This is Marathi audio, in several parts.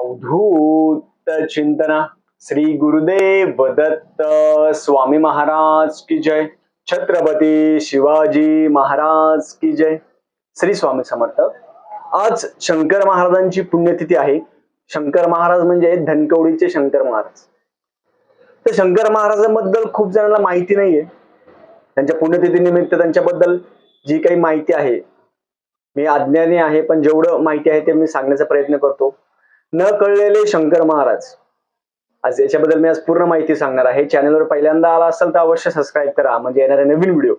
अवधूत चिंतना श्री गुरुदेव दत्त स्वामी महाराज की जय छत्रपती शिवाजी महाराज की जय. श्री स्वामी समर्थ. आज शंकर महाराजांची पुण्यतिथी आहे. शंकर महाराज म्हणजे धनकवडीचे शंकर महाराज. तर शंकर महाराजांबद्दल खूप जणांना माहिती नाहीये. त्यांच्या पुण्यतिथीनिमित्त त्यांच्याबद्दल जी काही माहिती आहे मी अज्ञानी आहे पण जेवढं माहिती आहे ते मी सांगण्याचा प्रयत्न करतो. न कळलेले शंकर महाराज. आज याच्याबद्दल मी आज पूर्ण माहिती सांगणार आहे. चॅनलवर पहिल्यांदा आला असेल तर अवश्य सबस्क्राईब करा. म्हणजे येणारे नवीन व्हिडिओ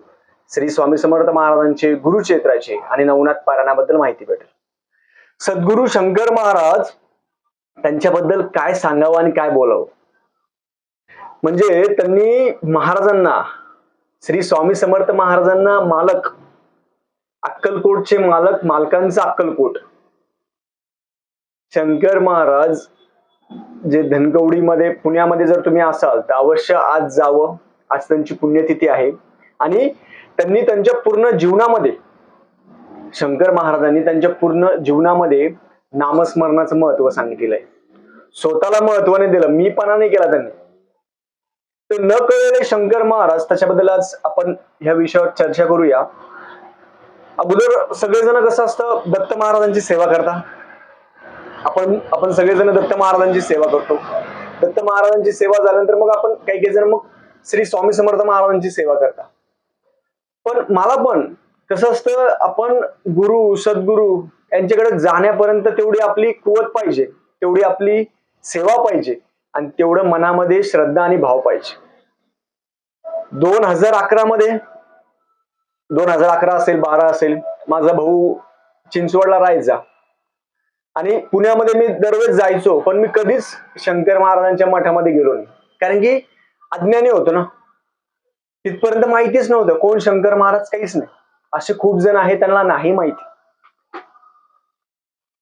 श्री स्वामी समर्थ महाराजांचे गुरुक्षेत्राचे आणि नवनाथ पारायणाबद्दल माहिती भेटेल. सद्गुरु शंकर महाराज त्यांच्याबद्दल काय सांगावं आणि काय बोलावं? म्हणजे त्यांनी महाराजांना श्री स्वामी समर्थ महाराजांना मालक अक्कलकोटचे मालक मालकांचा अक्कलकोट शंकर महाराज जे धनकवडीमध्ये पुण्यामध्ये जर तुम्ही असाल तर अवश्य आज जावं. आज त्यांची पुण्यतिथी आहे. आणि त्यांनी त्यांच्या पूर्ण जीवनामध्ये शंकर महाराजांनी त्यांच्या पूर्ण जीवनामध्ये नामस्मरणाचं महत्त्व सांगितलेलं आहे. स्वतःला महत्त्व नाही दिलं. मी पणा नाही केला त्यांनी. तर न कळलेले शंकर महाराज त्याच्याबद्दल आज आपण ह्या विषयावर चर्चा करूया. अगोदर सगळेजण कसं असतं? दत्त महाराजांची सेवा करता. आपण आपण सगळेजण दत्त महाराजांची सेवा करतो. दत्त महाराजांची सेवा झाल्यानंतर मग आपण काही काही जण मग श्री स्वामी समर्थ महाराजांची सेवा करता. पण मला पण कसं असतं आपण गुरु सद्गुरु यांच्याकडे जाण्यापर्यंत तेवढी आपली कुवत पाहिजे तेवढी आपली सेवा पाहिजे आणि तेवढं मनामध्ये श्रद्धा आणि भाव पाहिजे. दोन हजार अकरा मध्ये दोन हजार अकरा असेल बारा असेल माझा भाऊ चिंचवडला राहायचा. आणि पुण्यामध्ये मी दरवेळेस जायचो पण मी कधीच शंकर महाराजांच्या मठामध्ये गेलो नाही. कारण की अज्ञानी होतो ना. तिथपर्यंत माहितीच नव्हतं कोण शंकर महाराज काहीच नाही. असे खूप जण आहेत त्यांना नाही माहिती.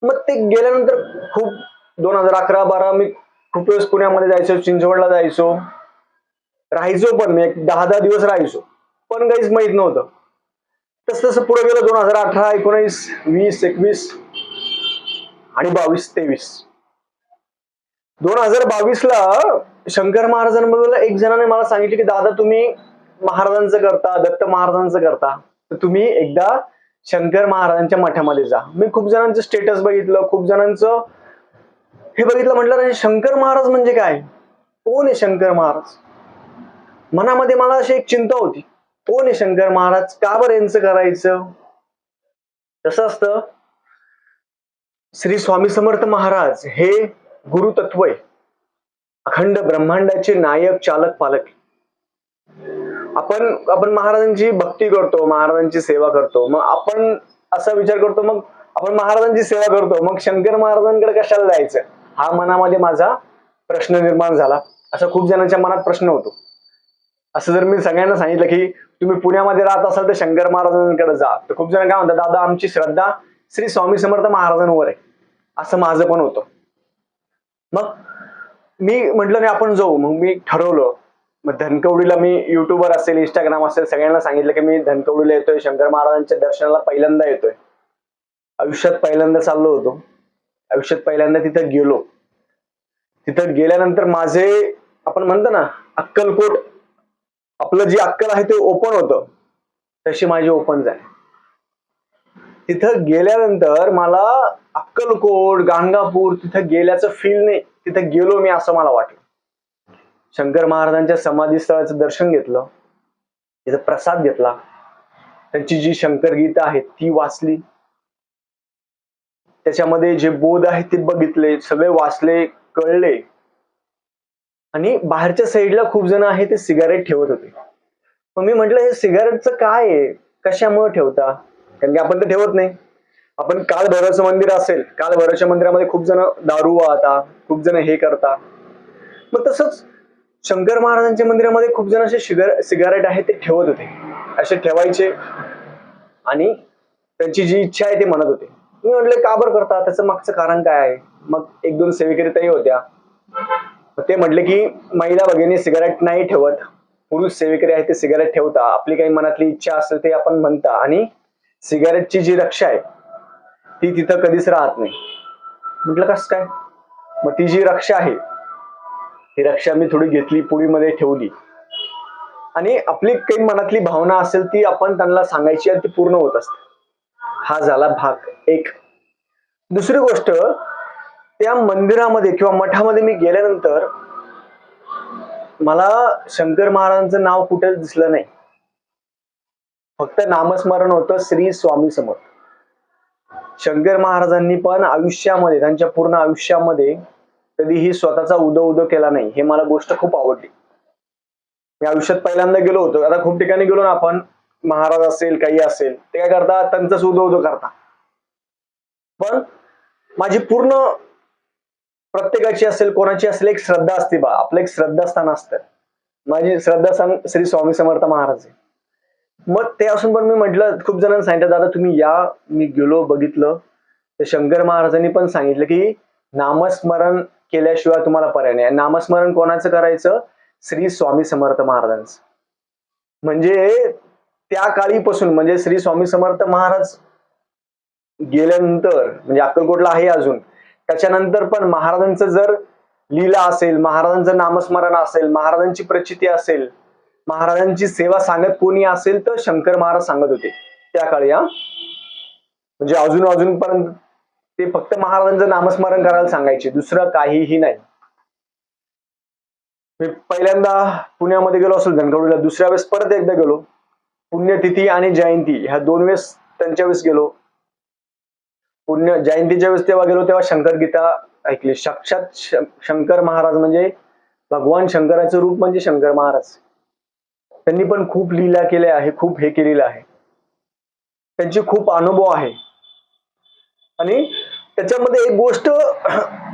मग ते गेल्यानंतर खूप दोन हजार अकरा बारा मी खूप वेळेस पुण्यामध्ये जायचो चिंचवडला जायचो. राहायचो पण मी एक दहा दहा दिवस राहायचो. पण काहीच माहीत नव्हतं. तस तसं पुढे गेलं दोन हजार अठरा एकोणीस वीस एकवीस. आणि बावीस तेवीस. दोन हजार बावीस ला शंकर महाराजांबद्दल एक जणाने मला सांगितले की दादा तुम्ही महाराजांचं करता दत्त महाराजांचं करता. तर तुम्ही एकदा शंकर महाराजांच्या मठामध्ये जा. मी खूप जणांचं स्टेटस बघितलं खूप जणांचं हे बघितलं म्हटलं शंकर महाराज म्हणजे काय? कोण आहे शंकर महाराज? मनामध्ये मला अशी एक चिंता होती. कोण आहे शंकर महाराज? का बरं यांचं करायचं? कसं असतं श्री स्वामी समर्थ महाराज हे गुरुतत्व अखंड ब्रह्मांडाचे नायक चालक पालक. आपण आपण महाराजांची भक्ती करतो महाराजांची सेवा करतो. मग आपण असा विचार करतो मग आपण महाराजांची सेवा करतो. मग शंकर महाराजांकडे कशाला जायचं? हा मनामध्ये माझा प्रश्न निर्माण झाला. असा खूप जणांच्या मनात प्रश्न होतो. असं जर मी सगळ्यांना सांगितलं की तुम्ही पुण्यामध्ये राहत असाल तर शंकर महाराजांकडे जा. तर खूप जण काय म्हणतात दादा आमची श्रद्धा श्री स्वामी समर्थ महाराजांवर आहे. असं माझं पण होतं. मग मी म्हटलं नाही आपण जाऊ. मग मी ठरवलं. मग धनकवडीला मी युट्यूबर असेल इंस्टाग्राम असेल सगळ्यांना सांगितलं की मी धनकवडीला येतोय. शंकर महाराजांच्या दर्शनाला पहिल्यांदा येतोय. आयुष्यात पहिल्यांदा चाललो होतो. आयुष्यात पहिल्यांदा तिथं गेलो. तिथं गेल्यानंतर माझे आपण म्हणतो ना अक्कलकोट आपलं जी अक्कल आहे ते ओपन होतं. तशी माझी ओपन झाली. तिथं गेल्यानंतर मला अक्कलकोट गाणगापूर तिथं गेल्याचं फील नाही. तिथं गेलो मी असं मला वाटलं. शंकर महाराजांच्या समाधी स्थळाचं दर्शन घेतलं. तिथं प्रसाद घेतला. त्यांची जी शंकर गीता आहे ती वाचली. त्याच्यामध्ये जे बोध आहेत ते बघितले. सगळे वाचले कळले. आणि बाहेरच्या साईडला खूप जण आहे ते सिगारेट ठेवत होते. मग मी म्हटलं हे सिगारेटचं काय आहे? कशामुळे ठेवता? कारण की आपण तर ठेवत नाही. आपण काल भैरवचं मंदिर असेल काल भैरवच्या मंदिरामध्ये खूप जण दारू वाहता खूप जण हे करता. मग तसंच शंकर महाराजांच्या मंदिरामध्ये खूप जण असे शिगर सिगारेट आहे ते ठेवत होते. असे ठेवायचे. आणि त्यांची जी इच्छा आहे ते म्हणत होते. मी म्हटले का बरं करता? त्याचं मागचं कारण काय आहे? मग एक दोन सेवेकरीताही होत्या. ते म्हटले की महिला भगिनी सिगारेट नाही ठेवत. पुरुष सेविकरी आहे ते सिगारेट ठेवता. आपली काही मनातली इच्छा असेल ते आपण म्हणता. आणि सिगारेटची जी रक्षा आहे ती तिथं कधीच राहत नाही. म्हटलं कस काय? मग ती जी रक्षा आहे ती रक्षा मी थोडी घेतली पुडीमध्ये ठेवली. आणि आपली काही मनातली भावना असेल ती आपण त्यांना सांगायची आणि ती पूर्ण होत असते. हा झाला भाग एक. दुसरी गोष्ट त्या मंदिरामध्ये किंवा मठामध्ये मी गेल्यानंतर मला शंकर महाराजांचं नाव कुठेच दिसलं नाही. फक्त नामस्मरण होतं श्री स्वामी समर्थ. शंकर महाराजांनी पण आयुष्यामध्ये त्यांच्या पूर्ण आयुष्यामध्ये कधीही स्वतःचा उदो उदो केला नाही हे मला गोष्ट खूप आवडली. मी आयुष्यात पहिल्यांदा गेलो होतो आता खूप ठिकाणी गेलो ना आपण महाराज असेल काही असेल ते काय करता त्यांचाच उदो उदो करता. पण माझी पूर्ण प्रत्येकाची असेल कोणाची असेल एक श्रद्धा असते बा आपलं एक श्रद्धास्थान असतं. माझी श्रद्धास्थान श्री स्वामी समर्थ महाराज आहे. मग ते असून पण मी म्हटलं खूप जणांना सांगितलं दादा तुम्ही या. मी गेलो बघितलं. तर शंकर महाराजांनी पण सांगितलं की नामस्मरण केल्याशिवाय तुम्हाला पर्याय नाही. नामस्मरण कोणाचं करायचं? श्री स्वामी समर्थ महाराजांचं. म्हणजे त्या काळीपासून म्हणजे श्री स्वामी समर्थ महाराज गेल्यानंतर म्हणजे अक्कलकोटला आहे अजून. त्याच्यानंतर पण महाराजांचं जर लीला असेल महाराजांचं नामस्मरण असेल महाराजांची प्रचिती असेल महाराजांची सेवा सांगत कोणी असेल तर शंकर महाराज सांगत होते. त्या काळी हा. म्हणजे अजून अजूनपर्यंत ते फक्त महाराजांचं नामस्मरण करायला सांगायचे. दुसरं काहीही नाही. मी पहिल्यांदा पुण्यामध्ये गेलो असेल धनकवडीला दुसऱ्या वेळेस परत एकदा गेलो. पुण्यतिथी आणि जयंती ह्या दोन वेळेस त्यांच्या वेळेस गेलो. पुण्य जयंतीच्या वेळेस तेव्हा गेलो तेव्हा शंकर गीता ऐकली. साक्षात शंकर महाराज म्हणजे भगवान शंकराचं रूप म्हणजे शंकर महाराज. त्यांनी पण खूप लीला केल्या आहे खूप हे केलेलं आहे. त्यांचे खूप अनुभव आहे. आणि त्याच्यामध्ये एक गोष्ट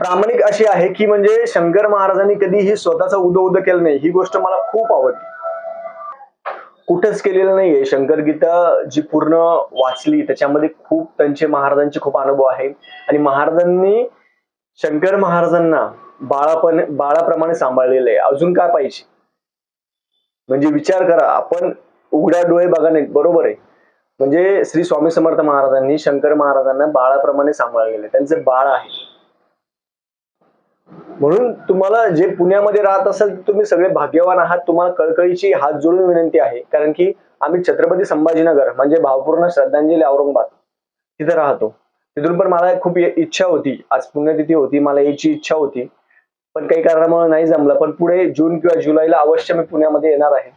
प्रामाणिक अशी आहे की म्हणजे शंकर महाराजांनी कधीही स्वतःचा उदो उदो केलं नाही. ही गोष्ट मला खूप आवडली. कुठेच केलेलं नाहीये. शंकर गीता जी पूर्ण वाचली त्याच्यामध्ये खूप त्यांचे महाराजांचे खूप अनुभव आहे. आणि महाराजांनी शंकर महाराजांना बाळापण बाळाप्रमाणे सांभाळलेलं आहे. अजून काय पाहिजे? म्हणजे विचार करा आपण उघड्या डोळे बघा नाही बरोबर आहे. म्हणजे श्री स्वामी समर्थ महाराजांनी शंकर महाराजांना बाळाप्रमाणे सांभाळलेले त्यांचे बाळ आहे. म्हणून तुम्हाला जे पुण्यामध्ये राहत असाल तुम्ही सगळे भाग्यवान आहात. तुम्हाला कळकळीची हात जोडून विनंती आहे. कारण की आम्ही छत्रपती संभाजीनगर म्हणजे भावपूर्ण श्रद्धांजली औरंगाबाद तिथे राहतो. तिथून पण मला खूप इच्छा होती. आज पुण्यतिथी होती मला यायची इच्छा होती. पण काही कारणामुळे नाही जमलं. पण पुढे जून किंवा जुलैला अवश्य मी पुण्यामध्ये येणार आहे.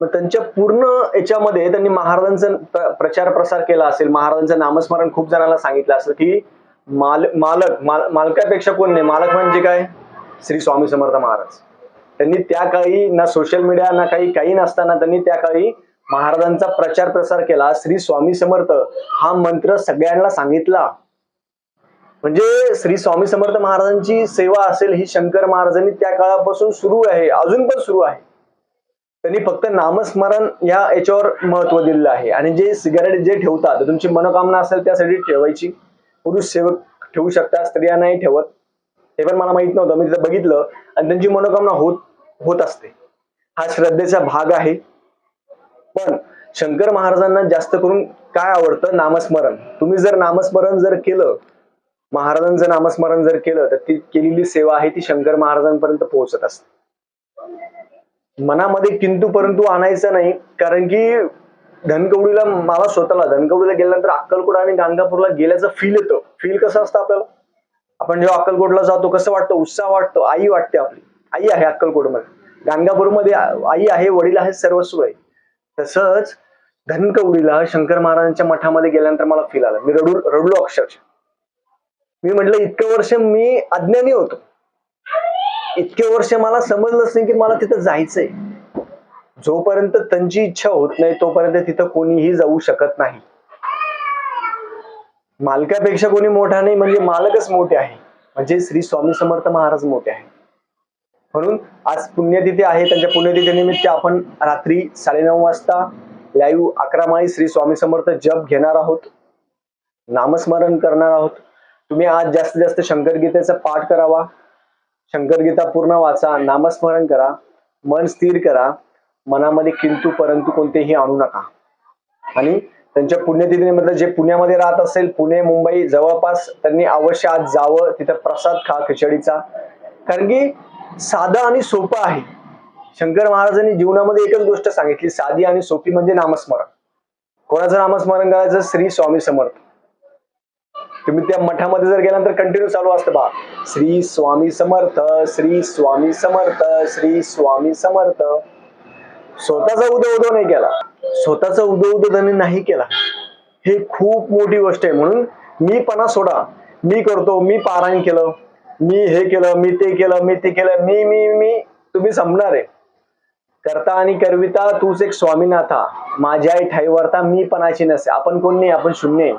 मग त्यांच्या पूर्ण याच्यामध्ये त्यांनी महाराजांचा प्रचार प्रसार केला असेल महाराजांचं नामस्मरण खूप जणांना सांगितलं असेल की माल मालक माल मालकापेक्षा कोण नाही? मालक म्हणजे काय? श्री स्वामी समर्थ महाराज. त्यांनी त्या काळी ना सोशल मीडिया ना काही काही नसताना त्यांनी त्या काळी महाराजांचा प्रचार प्रसार केला. श्री स्वामी समर्थ हा मंत्र सगळ्यांना सांगितला. म्हणजे श्री स्वामी समर्थ महाराजांची सेवा असेल ही शंकर महाराजांनी त्या काळापासून सुरू आहे अजून पण सुरू आहे. त्यांनी फक्त नामस्मरण या याच्यावर महत्त्व दिलेलं आहे. आणि जे सिगारेट जे ठेवतात तुमची मनोकामना असेल त्यासाठी ठेवायची. पुरुष सेवक ठेवू शकता स्त्रिया नाही ठेवत. हे पण मला माहीत नव्हतं. मी तिथं बघितलं आणि त्यांची मनोकामना होत होत असते. हा श्रद्धेचा भाग आहे. पण शंकर महाराजांना जास्त करून काय आवडतं? नामस्मरण. तुम्ही जर नामस्मरण जर केलं महाराजांचं नामस्मरण जर केलं तर ती केलेली सेवा आहे ती शंकर महाराजांपर्यंत पोहोचत असते. मनामध्ये किंतु परंतु आणायचं नाही कारण की धनकवडीला मला स्वतःला धनकवडीला गेल्यानंतर अक्कलकोट आणि गाणगापूरला गेल्याचं फील येतं. फील कसं असतं आपल्याला? आपण जेव्हा अक्कलकोटला जातो कसं वाटतं? उत्साह वाटतो आई वाटते आपली. आई आहे अक्कलकोटमध्ये. गाणगापूरमध्ये आई आहे वडील आहे सर्वस्व आहे. तसंच धनकवडीला शंकर महाराजांच्या मठामध्ये गेल्यानंतर मला फील आलं. मी रडू रडलो अक्षरशः. मी म्हटलं इतकं वर्ष मी अज्ञानी होतो. इतके वर्ष मला समजलंच नाही की मला तिथं जायचंय. जोपर्यंत त्यांची इच्छा होत नाही तोपर्यंत तिथं कोणीही जाऊ शकत नाही. मालकापेक्षा कोणी मोठा नाही म्हणजे मालकच मोठे आहे. म्हणजे श्री स्वामी समर्थ महाराज मोठे आहे म्हणून आज पुण्यतिथी आहे त्यांच्या पुण्यतिथीनिमित्त आपण रात्री साडेनऊ वाजता लाईव्ह अकरा माई श्री स्वामी समर्थ जप घेणार आहोत. नामस्मरण करणार आहोत. तुम्ही आज जास्तीत जास्त शंकर गीतेचा पाठ करावा. शंकर गीता पूर्ण वाचा नामस्मरण करा मन स्थिर करा मनामध्ये किंतु परंतु कोणतेही आणू नका. आणि त्यांच्या पुण्यतिथीमध्ये जे पुण्यामध्ये राहत असेल पुणे मुंबई जवळपास त्यांनी अवश्य आज जावं तिथं प्रसाद खा खिचडीचा. कारण की साधं आणि सोपं आहे. शंकर महाराजांनी जीवनामध्ये एकच गोष्ट सांगितली साधी आणि सोपी म्हणजे नामस्मरण. कोणाचं नामस्मरण करायचं? श्री स्वामी समर्थ. तुम्ही त्या मठामध्ये जर गेल्यानंतर कंटिन्यू चालू असतं बा. श्री स्वामी समर्थ श्री स्वामी समर्थ श्री स्वामी समर्थ. स्वतःचा उदो उदो नाही केला. स्वतःचा उदो उदो त्यांनी नाही केला. हे खूप मोठी गोष्ट आहे. म्हणून मी पणा सोडा. मी करतो मी पारायण केलं. मी हे केलं मी ते केलं मी ते केलं मी मी मी तुम्ही संपणार आहे. करता आणि करविता तूच एक स्वामीनाथा. माझ्या आई ठाईवरता मी पणाची नसे. आपण कोण नाही आपण शून्य आहे.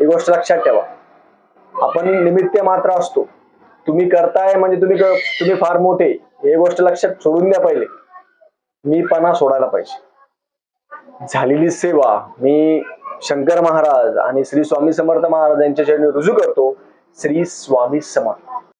ही गोष्ट लक्षात ठेवा. आपण निमित्त मात्र असतो. तुम्ही करताय म्हणजे तुम्ही तुम्ही फार मोठे. हे गोष्ट लक्षात सोडून द्या पहिले. मी पणा सोडायला पाहिजे. झालेली सेवा मी शंकर महाराज आणि श्री स्वामी समर्थ महाराज यांच्या चरणी रुजू करतो. श्री स्वामी समर्थ.